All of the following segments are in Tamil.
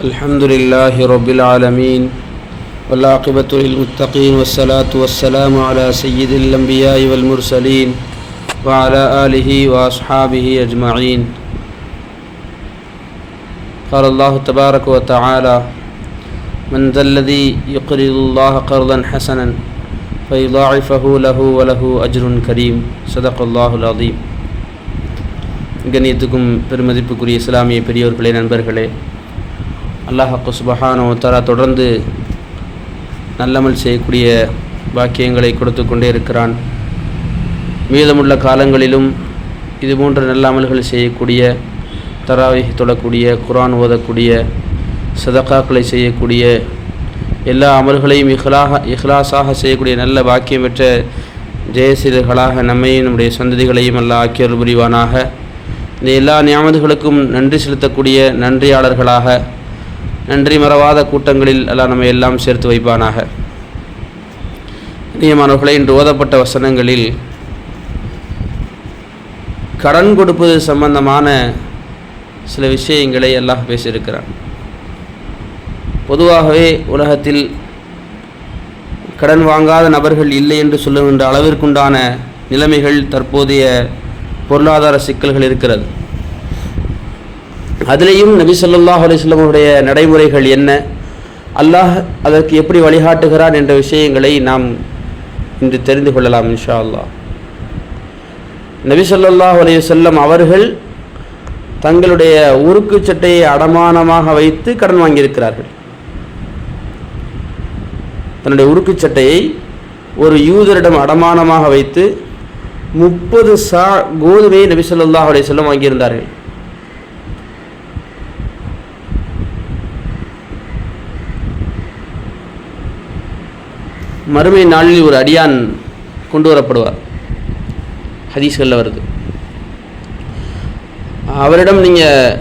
الحمد لله رب العالمين والعاقبة للمتقين والصلاة والسلام على سيد الأنبياء والمرسلين وعلى آله وأصحابه أجمعين قال الله تبارك وتعالى من ذا الذي يقرض الله قرضا حسنا فيضاعفه له وله أجر كريم صدق الله العظيم கண்ணியத்துக்கும் பெருமதிப்புக்குரிய இஸ்லாமிய பெரியோர்களே நண்பர்களே அல்லாஹ் சுபஹானோ தரா தொடர்ந்து நல்லமல் செய்யக்கூடிய பாக்கியங்களை கொடுத்து கொண்டே இருக்கிறான். மீதமுள்ள காலங்களிலும் இது போன்ற நல்ல அமல்கள் செய்யக்கூடிய தராவை தொடக்கூடிய குரான் ஓதக்கூடிய சதக்காக்களை செய்யக்கூடிய எல்லா அமல்களையும் இஹ்லாக இஹ்லாஸாக செய்யக்கூடிய நல்ல பாக்கியம் பெற்ற ஜெயசீலர்களாக நம்மையும் நம்முடைய சந்ததிகளையும் எல்லாம் ஆக்கியல் புரிவானாக. இந்த எல்லா நியமதுகளுக்கும் நன்றி செலுத்தக்கூடிய நன்றியாளர்களாக நன்றி மறவாத கூட்டங்களில் எல்லாம் நம்ம எல்லாம் சேர்த்து வைப்பானாக. நியமானவர்களை இன்று ஓதப்பட்ட வசனங்களில் கடன் கொடுப்பது சம்பந்தமான சில விஷயங்களை எல்லாம் பேசியிருக்கிறான். பொதுவாகவே உலகத்தில் கடன் வாங்காத நபர்கள் இல்லை என்று சொல்லுகின்ற அளவிற்குண்டான நிலைமைகள் தற்போதைய பொருளாதார சிக்கல்கள் இருக்கிறது. அதுலேயும் நபி சொல்லாஹ் அலிஸ்லமுடைய நடைமுறைகள் என்ன? அல்லாஹ் அதற்கு எப்படி வழிகாட்டுகிறான் என்ற விஷயங்களை நாம் இன்று தெரிந்து கொள்ளலாம் இன்ஷா அல்லாஹ் நபி சொல்லாஹ் அலி செல்லம் அவர்கள் தங்களுடைய உருக்கு சட்டையை அடமானமாக வைத்து கடன் வாங்கியிருக்கிறார்கள். தன்னுடைய உருக்கு சட்டையை ஒரு யூதரிடம் அடமானமாக வைத்து முப்பது சா கோதுமையை நபி சொல்லாஹ் அலி செல்லம் வாங்கியிருந்தார்கள். மறுமை நாளில் ஒரு அடியான் கொண்டு வரப்படுவார். ஹதீஸ்களில் வருது. அவரிடம் நீங்கள்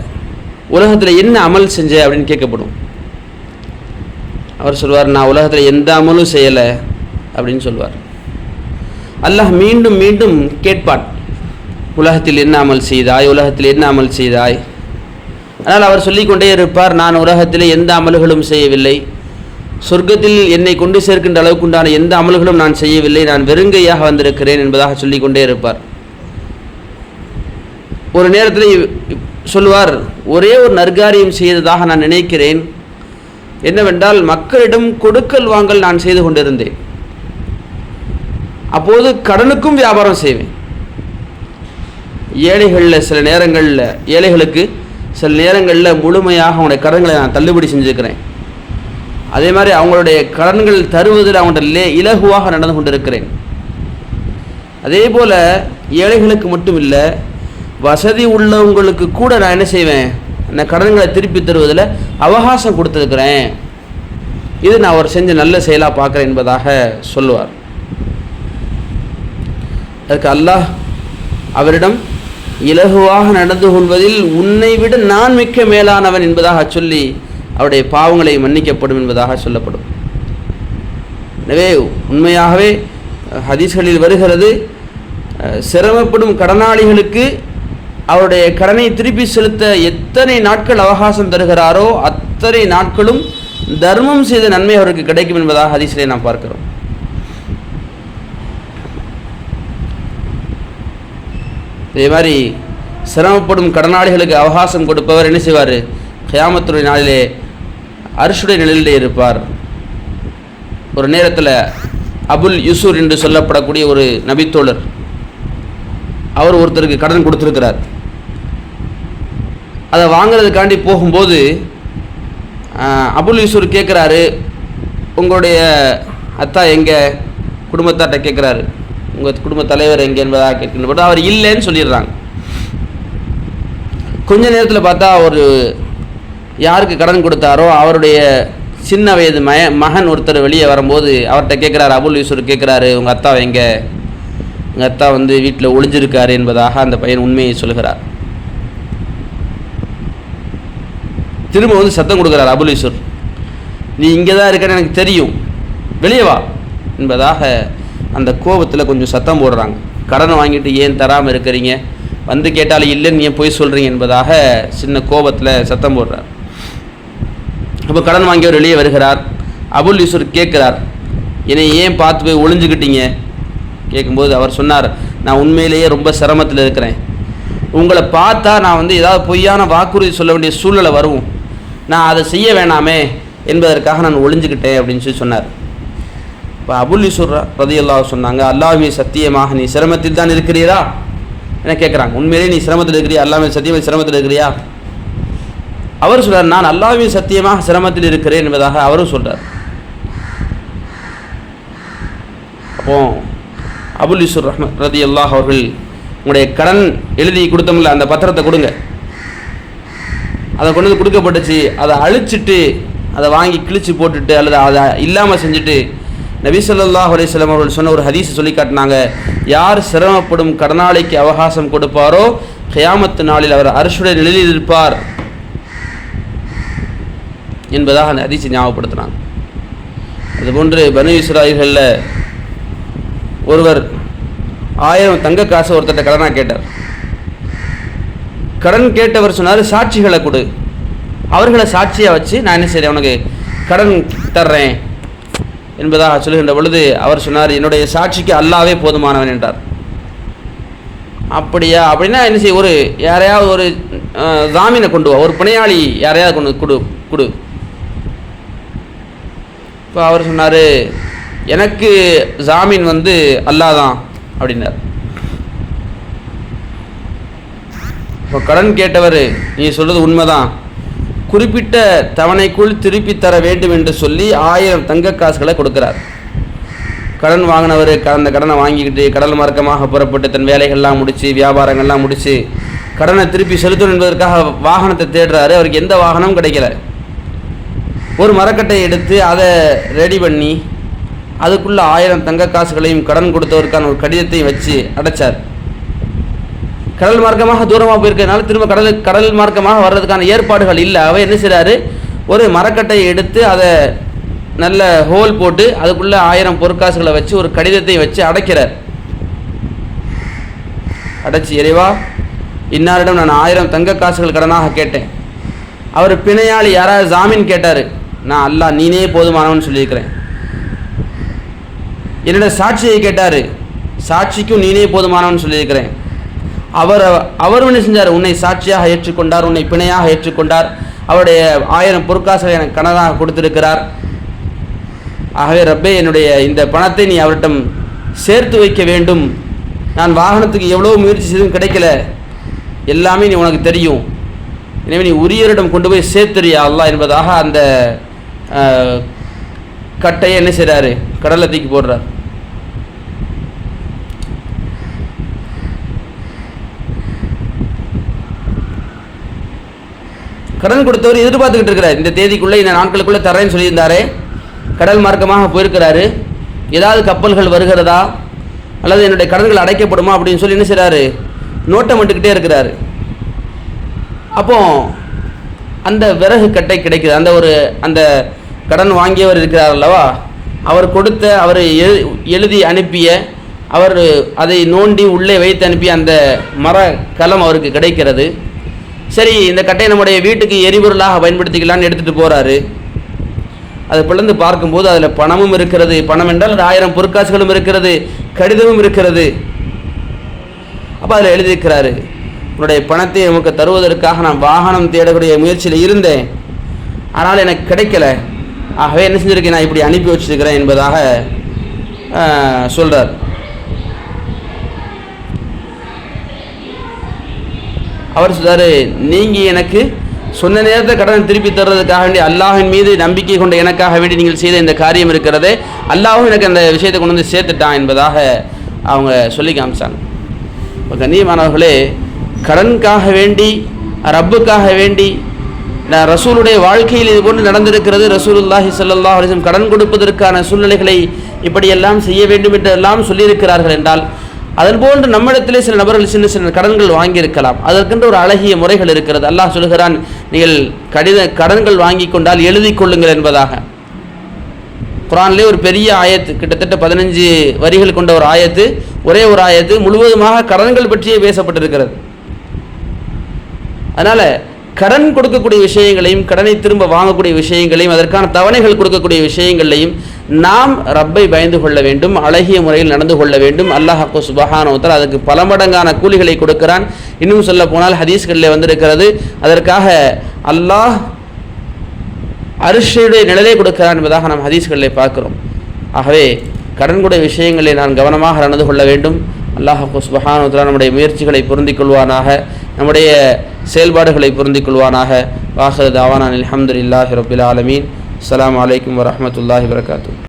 உலகத்தில் என்ன அமல் செஞ்ச அப்படின்னு கேட்கப்படும். அவர் சொல்வார் நான் உலகத்தில் எந்த அமலும் செய்யலை அப்படின்னு சொல்வார். அல்லாஹ் மீண்டும் மீண்டும் கேட்பான் உலகத்தில் என்ன அமல் செய்தாய் உலகத்தில் என்ன அமல் செய்தாய். ஆனால் அவர் சொல்லிக்கொண்டே இருப்பார் நான் உலகத்தில் எந்த அமல்களும் செய்யவில்லை. சொர்க்கத்தில் என்னை கொண்டு சேர்க்கின்ற அளவுக்குண்டான எந்த அமல்களும் நான் செய்யவில்லை. நான் வெறுங்கையாக வந்திருக்கிறேன் என்பதாக சொல்லிக்கொண்டே இருப்பார். ஒரு நேரத்தில் சொல்லுவார் ஒரே ஒரு நற்காரியம் செய்ததாக நான் நினைக்கிறேன். என்னவென்றால் மக்களிடம் கொடுக்கல் வாங்கல் நான் செய்து கொண்டிருந்தேன். அப்போது கடனுக்கும் வியாபாரம் செய்வேன். ஏழைகளில் சில நேரங்களில் ஏழைகளுக்கு சில நேரங்களில் முழுமையாக அவனுடைய கடன்களை நான் தள்ளுபடி செஞ்சுருக்கிறேன். அதே மாதிரி அவங்களுடைய கடன்கள் தருவதில் அவங்கள்ட்ட இலகுவாக நடந்து கொண்டிருக்கிறேன். அதே போல் ஏழைகளுக்கு மட்டும் இல்லை வசதி உள்ளவங்களுக்கு கூட நான் என்ன செய்வேன்? அந்த கடன்களை திருப்பி தருவதில் அவகாசம் கொடுத்துருக்குறேன். இது நான் அவர் செஞ்ச நல்ல செயலாக பார்க்குறேன் என்பதாக சொல்லுவார். அதுக்கு அல்லாஹ் அவரிடம் இலகுவாக நடந்து கொள்வதில் உன்னை விட நான் மிக்க மேலானவன் என்பதாக சொல்லி அவருடைய பாவங்களை மன்னிக்கப்படும் என்பதாக சொல்லப்படும். எனவே உண்மையாகவே ஹதீஸ்களில் வருகிறது சிரமப்படும் கடனாளிகளுக்கு அவருடைய கடனை திருப்பி செலுத்த எத்தனை நாட்கள் அவகாசம் தருகிறாரோ அத்தனை நாட்களும் தர்மம் செய்த நன்மை அவருக்கு கிடைக்கும் என்பதாக ஹதீஸிலே நாம் பார்க்கிறோம். இதே மாதிரி சிரமப்படும் கடனாளிகளுக்கு அவகாசம் கொடுப்பவர் என்ன செய்வார்? கயாமத்துடைய நாளிலே அரிசுடைய நிலையிலே இருப்பார். ஒரு நேரத்தில் அபுல் யூசூர் என்று சொல்லப்படக்கூடிய ஒரு நபித்தோழர் அவர் ஒருத்தருக்கு கடன் கொடுத்துருக்கிறார். அதை வாங்கிறதுக்காண்டி போகும்போது அபுல் யூசூர் கேட்குறாரு உங்களுடைய அத்தா எங்கே? குடும்பத்தாட்ட கேட்குறாரு உங்கள் குடும்ப தலைவர் எங்கே என்பதாக கேட்கணும் அவர் இல்லைன்னு சொல்லிடுறாங்க. கொஞ்ச நேரத்தில் பார்த்தா ஒரு யாருக்கு கடன் கொடுத்தாரோ அவருடைய சின்ன வயது மய மகன் ஒருத்தர் வெளியே வரும்போது அவர்கிட்ட கேட்குறாரு அபுல் யூசூர் கேட்குறாரு உங்கள் அத்தா எங்கே? எங்கள் அத்தா வந்து வீட்டில் ஒளிஞ்சிருக்காரு என்பதாக அந்த பையன் உண்மையை சொல்கிறார் திரும்ப வந்து சத்தம் கொடுக்குறார் அபுல் யூசூர் நீ இங்கே தான் இருக்கன்னு எனக்கு தெரியும். வெளியே வா. என்பதாக அந்த கோபத்தில் கொஞ்சம் சத்தம் போடுறாங்க. கடனை வாங்கிட்டு ஏன் தராமல் இருக்கிறீங்க? வந்து கேட்டாலும் இல்லைன்னு ஏன் போய் சொல்கிறீங்க என்பதாக சின்ன கோபத்தில் சத்தம் போடுறார். அப்போ கடன் வாங்கியவர் வெளியே வருகிறார். அபுல் யூசுர் கேட்குறார் என்னை ஏன் பார்த்து போய் ஒளிஞ்சுக்கிட்டீங்க? கேட்கும்போது அவர் சொன்னார் நான் உண்மையிலேயே ரொம்ப சிரமத்தில் இருக்கிறேன். உங்களை பார்த்தா நான் வந்து ஏதாவது பொய்யான வாக்குறுதி சொல்ல வேண்டிய சூழ்நிலை வரும். நான் அதை செய்ய வேணாமே என்பதற்காக நான் ஒளிஞ்சுக்கிட்டேன் அப்படின்னு சொல்லி சொன்னார். இப்போ அபுல் யூசுர் ரதியல்லா சொன்னாங்க அல்லாஹ்மி சத்தியமாக நீ சிரமத்தில் தான் இருக்கிறீரா? என கேட்குறாங்க உண்மையிலேயே நீ சிரமத்தில் இருக்கிறியா? அல்லாமே சத்தியமாக சிரமத்தில் இருக்கிறியா? அவர் சொல்றார் நான் அல்லாவின் சத்தியமாக சிரமத்தில் இருக்கிறேன் என்பதாக அவரும் சொல்றார். அப்போ அபுல் யூசுர் ரஹ்மத் ரதி அல்லாஹ் அவர்கள் உங்களுடைய கடன் எழுதி கொடுத்தோம்ல அந்த பத்திரத்தை கொடுங்க. அதை கொண்டு வந்து கொடுக்கப்பட்டுச்சு அதை அழிச்சிட்டு அதை வாங்கி கிழிச்சு போட்டுட்டு அல்லது அதை இல்லாமல் செஞ்சுட்டு நபி சொல்லாஹ் அலைஹி அவர்கள் சொன்ன ஒரு ஹதீஸ் சொல்லி காட்டினாங்க. யார் சிரமப்படும் கடனாளிக்கு அவகாசம் கொடுப்பாரோ கயாமத்து நாளில் அவர் அரசுடைய நிலையில் இருப்பார். என்பதாக அந்த ஹதீஸை ஞாபகப்படுத்துனாங்க அதுபோன்று பனு இஸ்ராயில்களில் ஒருவர் ஆயிரம் தங்க காசு ஒருத்தட்ட கடனாக கேட்டார். கடன் கேட்டவர் சொன்னார் சாட்சிகளை கொடு. அவர்களை சாட்சியாக வச்சு நான் என்ன செய்கிறேன் உனக்கு கடன் தர்றேன். என்பதாக சொல்லுகின்ற பொழுது அவர் சொன்னார் என்னுடைய சாட்சிக்கு அல்லாவே போதுமானவன் என்றார். அப்படியா? அப்படின்னா என்ன செய்ய ஒரு யாரையாவது ஒரு ஜாமீனை கொண்டு வா. ஒரு பிணையாளி யாரையாவது கொண்டு கொடு கொடு. இப்போ அவர் சொன்னார் எனக்கு ஜாமீன் வந்து அல்லாஹ் தான் அப்படின்னார். இப்போ கடன் கேட்டவர் நீ சொல்கிறது உண்மைதான். குறிப்பிட்ட தவணைக்குள் திருப்பி தர வேண்டும் என்று சொல்லி ஆயிரம் தங்க காசுகளை கொடுக்கிறார். கடன் வாங்கினவர் கடந்த கடனை வாங்கிக்கிட்டு கடல் மார்க்கமாக புறப்பட்டு தன் வேலைகள்லாம் முடித்து வியாபாரங்கள்லாம் முடித்து கடனை திருப்பி செலுத்தணும் என்பதற்காக வாகனத்தை தேடுறாரு. அவருக்கு எந்த வாகனமும் கிடைக்கல. ஒரு மரக்கட்டை எடுத்து அதை ரெடி பண்ணி அதுக்குள்ள ஆயிரம் தங்க காசுகளையும் கடன் கொடுத்தவருக்கான ஒரு கடிதத்தையும் வச்சு அடைச்சார். கடல் மார்க்கமாக தூரமாக போயிருக்கிறதுனால திரும்ப கடல் கடல் மார்க்கமாக வர்றதுக்கான ஏற்பாடுகள் இல்லை. அவர் என்ன செய்கிறாரு ஒரு மரக்கட்டையை எடுத்து அதை நல்ல ஹோல் போட்டு அதுக்குள்ளே ஆயிரம் பொற்காசுகளை வச்சு ஒரு கடிதத்தை வச்சு அடைக்கிறார். அடைச்சி இறைவா இன்னாரிடம் நான் ஆயிரம் தங்க காசுகள் கடனாக கேட்டேன். அவர் பிணையாளி யாராவது ஜாமீன் கேட்டார். நான் அல்லாஹ் நீனே போதுமானவன் சொல்லியிருக்கிறேன். என்னோட சாட்சியை கேட்டார். சாட்சிக்கும் நீனே போதுமானவன் சொல்லியிருக்கிறேன். அவர் அவர் என்ன செஞ்சார்? உன்னை சாட்சியாக ஏற்றுக்கொண்டார் உன்னை பிணையாக ஏற்றுக்கொண்டார். அவருடைய ஆயிரம் பொற்காசை எனக்கு கணக்காக கொடுத்திருக்கிறார். ஆகவே ரப்பே என்னுடைய இந்த பணத்தை நீ அவரிடம் சேர்த்து வைக்க வேண்டும். நான் வாகனத்துக்கு எவ்வளோ முயற்சி செய்தும் கிடைக்கல. எல்லாமே நீ உனக்கு தெரியும். எனவே நீ உரியவரிடம் கொண்டு போய் சேர்த்துறியா அல்லா என்பதாக அந்த கட்டையை என்ன செய்கிறாரு கடலை தூக்கி போடுறார். கடன் கொடுத்தவர் எதிர்பார்த்துக்கிட்டு இருக்கிறார். இந்த தேதிக்குள்ளே இந்த நாட்களுக்குள்ளே தரேன்னு சொல்லியிருந்தாரே. கடல் மார்க்கமாக போயிருக்கிறாரு. ஏதாவது கப்பல்கள் வருகிறதா? அல்லது என்னுடைய கடன்கள் அடைக்கப்படுமா? அப்படின்னு சொல்லி என்ன செய்கிறாரு நோட்டம் மட்டுக்கிட்டே இருக்கிறாரு. அப்போ அந்த விறகு கட்டை கிடைக்குது. அந்த ஒரு அந்த கடன் வாங்கியவர் இருக்கிறார் அல்லவா? அவர் கொடுத்த அவர் எழு எழுதி அனுப்பிய அவர் அதை நோண்டி உள்ளே வைத்து அனுப்பிய அந்த மர கலம் அவருக்கு கிடைக்கிறது. சரி இந்த கட்டையை நம்முடைய வீட்டுக்கு எரிபொருளாக பயன்படுத்திக்கலாம்னு எடுத்துகிட்டு போகிறாரு அதை பிளந்து பார்க்கும்போது அதில் பணமும் இருக்கிறது. பணம் என்றால் அது ஆயிரம் பொற்காசுகளும் இருக்கிறது. கடிதமும் இருக்கிறது. அப்போ அதில் எழுதியிருக்கிறாரு உன்னுடைய பணத்தை உமக்கு தருவதற்காக நான் வாகனம் தேடக்கூடிய முயற்சியில் இருந்தேன். ஆனால் எனக்கு கிடைக்கல. ஆகவே என்ன செஞ்சிருக்கேன் நான் இப்படி அனுப்பி வச்சிருக்கிறேன் என்பதாக சொல்கிறார் அவர் சொல்றாரு நீங்கள் எனக்கு சொன்ன நேரத்தை கடன் திருப்பி தர்றதுக்காக வேண்டி அல்லாஹின் மீது நம்பிக்கை கொண்ட எனக்காக வேண்டி நீங்கள் செய்த இந்த காரியம் இருக்கிறதே அல்லாஹும் எனக்கு அந்த விஷயத்தை கொண்டு வந்து சேர்த்துட்டான் என்பதாக அவங்க சொல்லி காமிச்சாங்க. இப்போ கண்ணியமானவர்களே கடனுக்காக வேண்டி ரப்புக்காக வேண்டி நான் ரசூலுடைய வாழ்க்கையில் இது போன்று நடந்திருக்கிறது. ரசூலுல்லாஹி சல்லா அலிசம் கடன் கொடுப்பதற்கான சூழ்நிலைகளை இப்படியெல்லாம் செய்ய வேண்டும் என்றெல்லாம் சொல்லியிருக்கிறார்கள் என்றால் அதன் போன்று நம்மிடத்திலே சில நபர்கள் சின்ன சின்ன கடன்கள் வாங்கியிருக்கலாம். அதற்கென்று ஒரு அழகிய முறைகள் இருக்கிறது. அல்லாஹ் சொல்கிறான் நீங்கள் கடித கடன்கள் வாங்கி கொண்டால் எழுதி கொள்ளுங்கள் என்பதாக. குரான்லே ஒரு பெரிய ஆயத்து கிட்டத்தட்ட பதினஞ்சு வரிகள் கொண்ட ஒரு ஆயத்து ஒரே ஒரு ஆயத்து முழுவதுமாக கடன்கள் பற்றியே பேசப்பட்டிருக்கிறது. அதனால் கடன் கொடுக்கக்கூடிய விஷயங்களையும் கடனை திரும்ப வாங்கக்கூடிய விஷயங்களையும் அதற்கான தவணைகள் கொடுக்கக்கூடிய விஷயங்களையும் நாம் ரப்பை பயந்து கொள்ள வேண்டும் அழகிய முறையில் நடந்து கொள்ள வேண்டும். அல்லாஹாக்கு சுபஹானோத்தர் அதுக்கு பல மடங்கான கூலிகளை கொடுக்கிறான். இன்னும் சொல்ல போனால் ஹதீஸ்களில் வந்திருக்கிறது அதற்காக அல்லாஹ் அரிசியுடைய நிழலை கொடுக்கிறான் என்பதாக நாம் ஹதீஸ்களில் பார்க்கிறோம். ஆகவே கடன் கூட விஷயங்களை நான் கவனமாக நடந்து கொள்ள வேண்டும். அல்லாஹு சுபஹானுத்ரா நம்முடைய முயற்சிகளை பொருந்திக் கொள்வானாக. நம்முடைய செயல்பாடுகளை பொருந்திக் கொள்வானாக. வாஹர் தாவானான் அலமதுல்லாஹி ரபில் ஆலமீன். அஸ்ஸலாமு வலைக்கம் வரமத்துல்லாஹி வரகாத்து